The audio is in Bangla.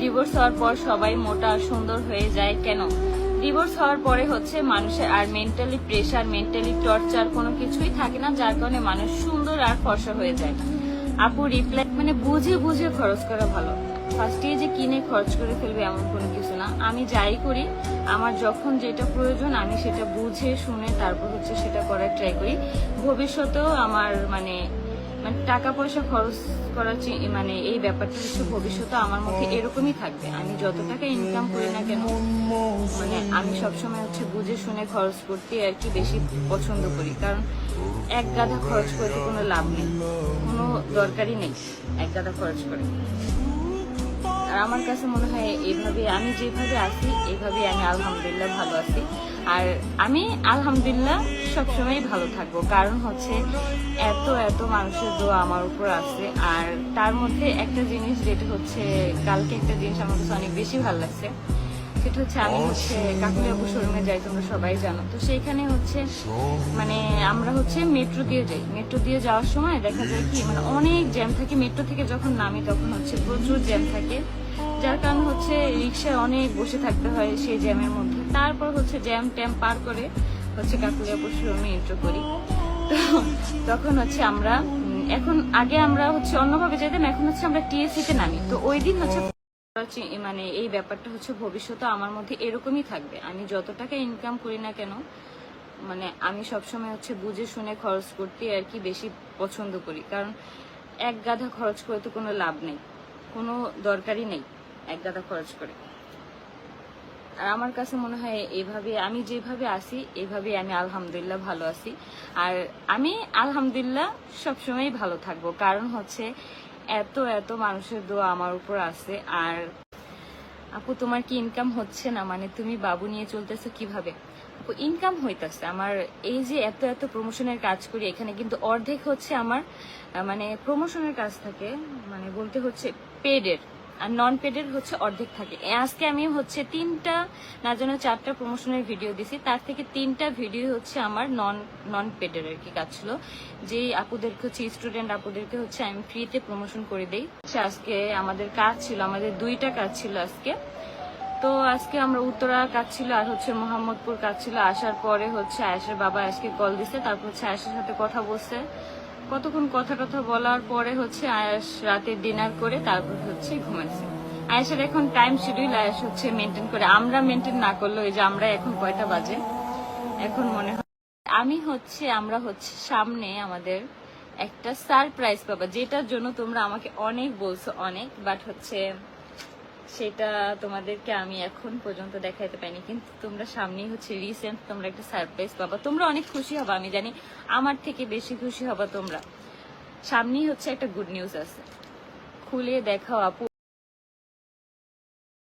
ডিভোর্স হওয়ার পর সবাই মোটা আর সুন্দর হয়ে যায় কেন? ডিভোর্স হওয়ার পরে হচ্ছে মানুষের আর মেন্টালি প্রেশার মেন্টালি টর্চার কোনো কিছুই থাকে না, যার কারণে মানুষ সুন্দর আর ফর্সা হয়ে যায়। আপু রিপ্লাই মানে বুঝে বুঝে খরচ করা ভালো। ফার্স্টে যে কিনে খরচ করে ফেলবে এমন কোনো কিছু না। আমি যাই করি, আমার যখন যেটা প্রয়োজন আমি সেটা বুঝে, শুনে তারপর হচ্ছে সেটা করার ট্রাই করি। ভবিষ্যতেও আমার মানে মানে টাকা পয়সা খরচ করার মানে এই ব্যাপারটা হচ্ছে ভবিষ্যতে আমার মধ্যে এরকমই থাকবে। আমি যত টাকা ইনকাম করি না কেন মানে আমি সবসময় হচ্ছে বুঝে শুনে খরচ করতে আর কি বেশি পছন্দ করি। কারণ এক গাদা খরচ করতে কোনো লাভ নেই, কোনো দরকারই নেই, এক গাদা খরচ করে। আর আমার কাছে মনে হয় এইভাবে আমি যেভাবে আছি এইভাবে আমি আলহামদুলিল্লাহ ভালো আছি। আর আমি আলহামদুলিল্লাহ সবসময় ভালো থাকব। কারণ হচ্ছে এত এত মানুষের দোয়া আমার উপর আছে। আর তার মধ্যে একটা জিনিস যেটা হচ্ছে, কালকে একটা জিনিস আমার কাছে অনেক বেশি ভালো লাগছে। সেটা হচ্ছে আমি হচ্ছে কাকুলিয়াবু শোরুমে যাই, তোমরা সবাই জানো। তো সেইখানে হচ্ছে মানে আমরা হচ্ছে মেট্রো দিয়ে যাই। মেট্রো দিয়ে যাওয়ার সময় দেখা যায় কি মানে অনেক জ্যাম থাকে। মেট্রো থেকে যখন নামি তখন হচ্ছে প্রচুর জ্যাম থাকে। যার কারণে হচ্ছে রিক্সায় অনেক বসে থাকতে হয় সেই জ্যামের মধ্যে। তারপর হচ্ছে জ্যাম ট্যাম পার করে হচ্ছে কাকুলিয়াবু শোরুমে এন্ট্রো করি। তখন হচ্ছে আমরা এখন আগে আমরা হচ্ছে অন্যভাবে যেতাম এখন হচ্ছে আমরা টিএসসি তে নামি। তো ওই দিন হচ্ছে মানে এই ব্যাপারটা হচ্ছে ভবিষ্যতে আমার মধ্যে এরকমই থাকবে। আমি যত টাকা ইনকাম করি না কেন মানে আমি সবসময় হচ্ছে বুঝে শুনে খরচ করতে আর কি বেশি পছন্দ করি। কারণ এক গাধা খরচ করে তো কোনো লাভ নেই, কোনো দরকারই নেই এক গাধা খরচ করে। আর আমার কাছে মনে হয় এইভাবে আমি যেভাবে আসি এইভাবে আমি আলহামদুলিল্লাহ ভালো আছি। আর আমি আলহামদুলিল্লাহ সবসময় ভালো থাকব। কারণ হচ্ছে এত এত মানুষের দোয়া আমার উপর আছে। আর আপু, তোমার কি ইনকাম হচ্ছে না? মানে তুমি বাবু নিয়ে চলতেছো কীভাবে? আপু ইনকাম হইতাছে। আমার এই যে এত এত প্রমোশনের কাজ করি, এখানে কিন্তু অর্ধেক হচ্ছে আমার মানে প্রমোশনের কাজ থাকে। মানে বলতে হচ্ছে পেডের আর নন পেডের হচ্ছে অর্ধেক থাকে। আজকে আমি হচ্ছে তিনটা, না যেন চারটা প্রমোশনের ভিডিও দিছি, তার থেকে তিনটা ভিডিও হচ্ছে আমার নন নন পেডের আর কি কাজ ছিল। যে আপুদেরকে হচ্ছে স্টুডেন্ট আপুদেরকে হচ্ছে আমি ফ্রিতে প্রমোশন করে দেই। আজকে আমাদের কাজ ছিল, আমাদের দুইটা কাজ ছিল আজকে। তো আজকে আমরা উত্তরা কাজ ছিল আর হচ্ছে মোহাম্মদপুর কাজ ছিল। আসার পরে হচ্ছে আয়েশের বাবা আজকে কল দিছে, তারপর হচ্ছে আয়েশের সাথে কথা বলছে। কতক্ষণ কথা টথা বলার পরে হচ্ছে আয়াস রাতে ডিনার করে তারপর হচ্ছে ঘুমাইছে আয়াসের এখন টাইম শিডিউল, আয়াস হচ্ছে মেনটেন করে। আমরা মেনটেন না করলে ওই যে আমরা এখন কয়টা বাজে? এখন মনে হয় আমি হচ্ছে, আমরা হচ্ছে সামনে আমাদের একটা সারপ্রাইজ পাবা, যেটার জন্য তোমরা আমাকে অনেক বলছো, অনেক বাট হচ্ছে সেটা তোমাদেরকে আমি এখন পর্যন্ত দেখাইতে পাইনি, কিন্তু তোমরা সামনেই হচ্ছে রিসেন্ট তোমরা একটা সারপ্রাইজ পাবা। তোমরা অনেক খুশি হবা, আমি জানি। আমার থেকে বেশি খুশি হবা তোমরা। সামনেই হচ্ছে একটা গুড নিউজ আছে। খুলে দেখাও আপু।